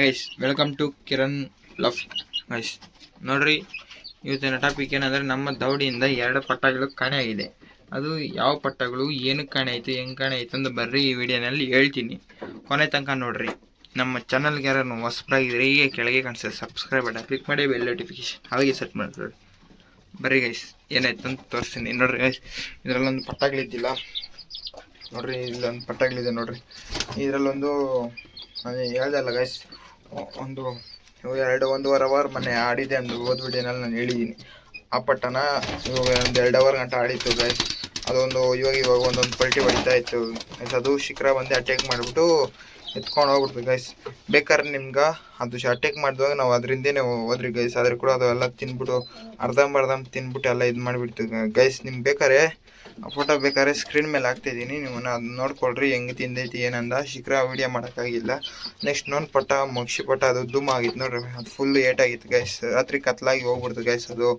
Guys welcome to Kiran laugh guys ನೋಡ್ರಿ, ಇವತ್ತಿನ topic ಏನಂದ್ರೆ ನಮ್ಮ ದೌಡಿಯಿಂದ ಎರಡು ಪಟ್ಟಗಳು ಕಾಣೆಯಾಗಿದೆ ಅದು ಯಾವ ಪಟ್ಟಗಳು ಏನಕ್ಕೆ ಕಾಣೆ ಆಯಿತು, ಹೆಂಗೆ ಕಾಣೆ ಆಯಿತು ಅಂತ ಬರ್ರಿ ಈ ವಿಡಿಯೋನಲ್ಲಿ ಹೇಳ್ತೀನಿ. ಕೊನೆ ತನಕ ನೋಡ್ರಿ, ನಮ್ಮ ಚಾನಲ್ಗೆ ಯಾರು ಹೊಸಬ್ರಾಗಿದ್ರೆ ಈಗ ಕೆಳಗೆ ಕಾಣಿಸ್ತದೆ ಸಬ್ಸ್ಕ್ರೈಬ್ ಬಟನ್ ಕ್ಲಿಕ್ ಮಾಡಿ ಬೆಲ್ ನೋಟಿಫಿಕೇಶನ್ ಹಾಗೆ ಸೆಟ್ ಮಾಡ್ಕೊಳ್ಳಿ. ಬರ್ರಿ ಗೈಸ್ ಏನಾಯ್ತು ಅಂತ ತೋರಿಸ್ತೀನಿ. ನೋಡ್ರಿ ಗೈಸ್ ಇದರಲ್ಲೊಂದು ಪಟ್ಟಗಳಿದ್ದಿಲ್ಲ. ನೋಡ್ರಿ, ಇಲ್ಲೊಂದು ಪಟ್ಟಗಳಿದೆ ನೋಡ್ರಿ. ಇದರಲ್ಲೊಂದು, ಅದೇ ಹೇಳ್ದಲ್ಲ ಗೈಸ್ ಒಂದು ಎರಡು ಒಂದೂವರೆ ಅವರ್ ಮೊನ್ನೆ ಆಡಿದೆ ಅಂದು ವಿಡಿಯೋನಲ್ಲಿ ನಾನು ಹೇಳಿದ್ದೀನಿ ಆ ಪಟ್ಟನ ಇವಾಗ ಒಂದು ಎರಡು ಅವರ್ ಗಂಟೆ ಆಡಿತ್ತು ಗೈಸ್ ಅದೊಂದು ಇವಾಗ ಇವಾಗ ಒಂದೊಂದು ಪಲ್ಟಿ ಹೊಡಿತಾ ಇತ್ತು. ಗೈಸ್ ಅದು ಶಿಖರ ಬಂದು ಅಟ್ಯಾಕ್ ಮಾಡಿಬಿಟ್ಟು ಎತ್ಕೊಂಡು ಹೋಗ್ಬಿಡ್ತು ಗೈಸ್ ಬೇಕಾದ್ರೆ ನಿಮ್ಗೆ ಅದು ಅಟ್ಯಾಕ್ ಮಾಡಿದಾಗ ನಾವು ಅದರಿಂದನೇ ಹೋದ್ರಿ ಗೈಸ್ ಆದ್ರೆ ಕೂಡ ಅದು ಎಲ್ಲ ತಿನ್ಬಿಟ್ಟು ಅರ್ಧಂಬರ್ಧಂ ತಿನ್ಬಿಟ್ಟು ಎಲ್ಲ ಇದು ಮಾಡಿಬಿಡ್ತು ಗೈಸ್ ನಿಮ್ಗೆ ಬೇಕಾದ್ರೆ ಫೋಟೋ ಬೇಕಾದ್ರೆ ಸ್ಕ್ರೀನ್ ಮೇಲೆ ಹಾಕ್ತಿದ್ದೀನಿ. ನೀವು ಅದು ನೋಡ್ಕೊಳ್ರಿ, ಹೆಂಗೆ ತಿಂದೈತಿ, ಏನಂದ. ಶೀಘ್ರ ವೀಡಿಯೋ ಮಾಡೋಕ್ಕಾಗಿಲ್ಲ. ನೆಕ್ಸ್ಟ್ ನೋನ್ ಪಟ್ಟ ಮುಗಿಸಿ ಪಟ್ಟ ಅದು ದುಮ್ ಆಗಿತ್ತು ನೋಡ್ರಿ. ಅದು ಫುಲ್ ಏಟಾಗಿತ್ತು ಗೈಸ್ ರಾತ್ರಿ ಕತ್ಲಾಗಿ ಹೋಗ್ಬಿಡ್ತು ಗೈಸ್ ಅದು.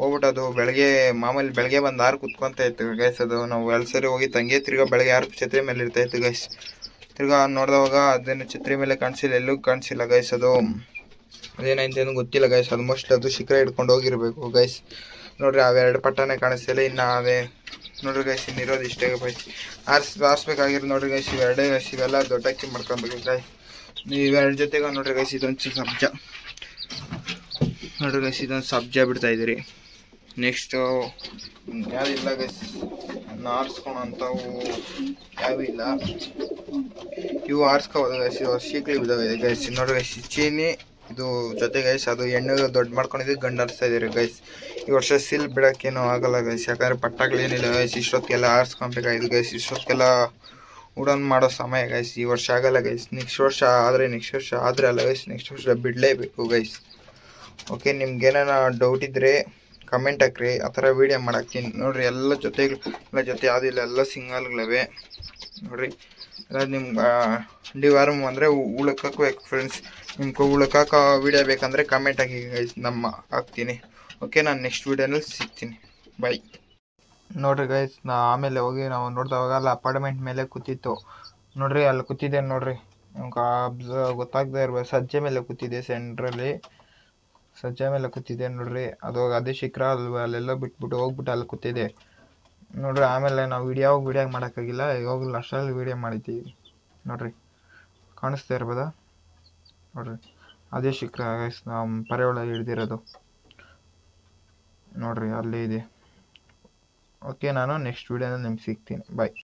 ಹೋಗ್ಬಿಟ್ಟು ಬೆಳಗ್ಗೆ, ಮಾಮೂಲಿ ಬೆಳಗ್ಗೆ ಬಂದು ಆರು ಕುತ್ಕೊಂತ ಇತ್ತು ಗೈಸ್ ಅದು. ನಾವು ಎಲ್ಸರಿ ಸರಿ ಹೋಗಿ ತಂಗೆ ತಿರ್ಗಾ ಬೆಳಗ್ಗೆ ಆರು ಛತ್ರಿ ಮೇಲೆ ಇರ್ತಾ ಇತ್ತು ಗೈಸ್ ತಿರ್ಗಾ ನೋಡಿದವಾಗ ಅದೇನು ಛತ್ರಿ ಮೇಲೆ ಕಾಣಿಸಿಲ್ಲ, ಎಲ್ಲೂ ಕಾಣಿಸಿಲ್ಲ ಗೈಸ್ ಅದು. ಅದೇನಾಯ್ತು ಏನು ಗೊತ್ತಿಲ್ಲ ಗೈಸ್ ಆಲ್ಮೋಸ್ಟ್ ಅದು ಶಿಖರ ಹಿಡ್ಕೊಂಡು ಹೋಗಿರ್ಬೇಕು ಗೈಸ್ ನೋಡ್ರಿ, ಅವೆರಡು ಪಟ್ಟನೇ ಕಾಣಿಸ್ತಿಲ್ಲ, ಇನ್ನು ಅದೇ ನೋಡ್ರಿ ಗಾಯ್ಸ್ ಇನ್ನಿರೋದು ಇಷ್ಟೇ ಗಾಯ್ಸ್ ಆರ್ಸ್, ಆರಿಸ್ಬೇಕಾಗಿರೋದು ನೋಡ್ರಿ ಗಾಯ್ಸ್ ಇವೆರಡೇ ಗಾಯ್ಸ್ ಇವೆಲ್ಲ ದೊಡ್ಡ ಅಕ್ಕಿ ಮಾಡ್ಕೊಬೇಕು ಗಾಯ್ ಇವೆರಡು ಜೊತೆಗೆ ನೋಡ್ರಿ ಗಾಯ್ಸ್ ಇದೊಂದು ಸಬ್ಜ. ನೋಡ್ರಿ ಗಾಯ್ಸ್ ಇದೊಂದು ಸಬ್ಜ ಬಿಡ್ತಾ ಇದ್ದೀರಿ. ನೆಕ್ಸ್ಟು ಯಾವಿಲ್ಲ ಗೈಸ್ ಆರಿಸ್ಕೊಳಂಥವು ಯಾವೂ ಇಲ್ಲ. ಇವು ಆರಿಸ್ಕೋಬೋದು ಗೈಸ್ ಇವು ಶೀಕ್ಲಿ ಬಿದ್ದಾವೆ ಗೈಸ್ ನೋಡ್ರಿ ಗೈಸ್ ಚೀನಿ ಇದು ಜೊತೆ ಗೈಸ್ ಅದು ಹೆಣ್ಣು ದೊಡ್ಡ ಮಾಡ್ಕೊಂಡಿದ್ದು ಗಂಡು ಹರಿಸ್ತಾ ಇದ್ದೀರಿ ಗೈಸ್ ಈ ವರ್ಷ ಸಿಲ್ ಬಿಡೋಕ್ಕೇನು ಆಗಲ್ಲ ಗೈಸ್ ಯಾಕಂದರೆ ಪಟ್ಟಾಗ್ಲೇನಿಲ್ಲ ಗೈಸ್ ಇಷ್ಟೊತ್ತಿಗೆಲ್ಲ ಆರಿಸ್ಕೊಬೇಕಾಯ್ತು ಗೈಸ್ ಇಷ್ಟೊತ್ತಿಗೆಲ್ಲ ಉಡನ್ ಮಾಡೋ ಸಮಯ ಗೈಸ್ ಈ ವರ್ಷ ಆಗಲ್ಲ ಗೈಸ್ ನೆಕ್ಸ್ಟ್ ವರ್ಷ ಆದರೆ ನೆಕ್ಸ್ಟ್ ವರ್ಷ ಆದರೆ ಅಲ್ಲ ಗೈಸ್ ನೆಕ್ಸ್ಟ್ ವರ್ಷ ಬಿಡಲೇಬೇಕು ಗೈಸ್ ಓಕೆ ನಿಮ್ಗೆ ಡೌಟ್ ಇದ್ದರೆ ಕಮೆಂಟ್ ಹಾಕ್ರಿ, ಆ ಥರ ವೀಡಿಯೋ ಮಾಡಾಕ್ತೀನಿ ನೋಡ್ರಿ, ಎಲ್ಲ ಜೊತೆಗಳು, ಎಲ್ಲ ಜೊತೆ ಯಾವುದಿಲ್ಲ ಎಲ್ಲ ಸಿಂಗಲ್ಗಳವೆ ನೋಡ್ರಿ. ಎಲ್ಲ ನಿಮ್ಗೆ ಡಿವಾರ್ಮ್ ಅಂದರೆ ಉಳ್ಕಬೇಕು ಫ್ರೆಂಡ್ಸ್ ನಿಮ್ಗೆ ಉಳ್ಕಾಕ ವೀಡಿಯೋ ಬೇಕಂದರೆ ಕಮೆಂಟ್ ಆಗಿ ನಮ್ಮ ಹಾಕ್ತೀನಿ. ಓಕೆ ನಾನು ನೆಕ್ಸ್ಟ್ ವೀಡಿಯೋನಲ್ಲಿ ಸಿಗ್ತೀನಿ. ಬಾಯ್ ನೋಡ್ರಿ ಗೈಸ್ ನಾ ಆಮೇಲೆ ಹೋಗಿ ನಾವು ನೋಡಿದಾಗ ಅಲ್ಲ ಅಪಾರ್ಟ್ಮೆಂಟ್ ಮೇಲೆ ಕೂತಿತ್ತು. ನೋಡ್ರಿ, ಅಲ್ಲಿ ಕೂತಿದ್ದೆ ನೋಡ್ರಿ. ಗೊತ್ತಾಗದೇ ಇರ್ಬೋದು. ಸಜ್ಜೆ ಮೇಲೆ ಕೂತಿದ್ದೆ ಸೆಂಟ್ರಲ್ಲಿ ಸಜ್ಜೆ ಮೇಲೆ ಕೂತಿದ್ದೆ ನೋಡ್ರಿ. ಅದು ಅದೇ ಶಿಖರ ಅಲ್ವಾ ಅಲ್ಲೆಲ್ಲ ಬಿಟ್ಬಿಟ್ಟು ಹೋಗ್ಬಿಟ್ಟು ಅಲ್ಲಿ ಕೂತಿದ್ದೆ. ನೋಡ್ರಿ, ಆಮೇಲೆ ನಾವು ವಿಡಿಯೋ ವಿಡಿಯೋ ಮಾಡೋಕ್ಕಾಗಿಲ್ಲ ಇವಾಗ ಅಷ್ಟರಲ್ಲಿ ವಿಡಿಯೋ ಮಾಡಿದ್ದೀವಿ ನೋಡ್ರಿ, ಕಾಣಿಸ್ತಾ ಇರ್ಬೋದಾ? ನೋಡ್ರಿ, ಅದೇ ಶಿಖರ ನಮ್ಮ ಪರೆಯೊಳ ಹಿಡ್ದಿರೋದು. ನೋಡ್ರಿ, ಅಲ್ಲೇ ಇದೆ. ಓಕೆ ನಾನು ನೆಕ್ಸ್ಟ್ ವಿಡಿಯೋನ ನಿಮ್ಗೆ ಸಿಗ್ತೀನಿ. ಬಾಯ್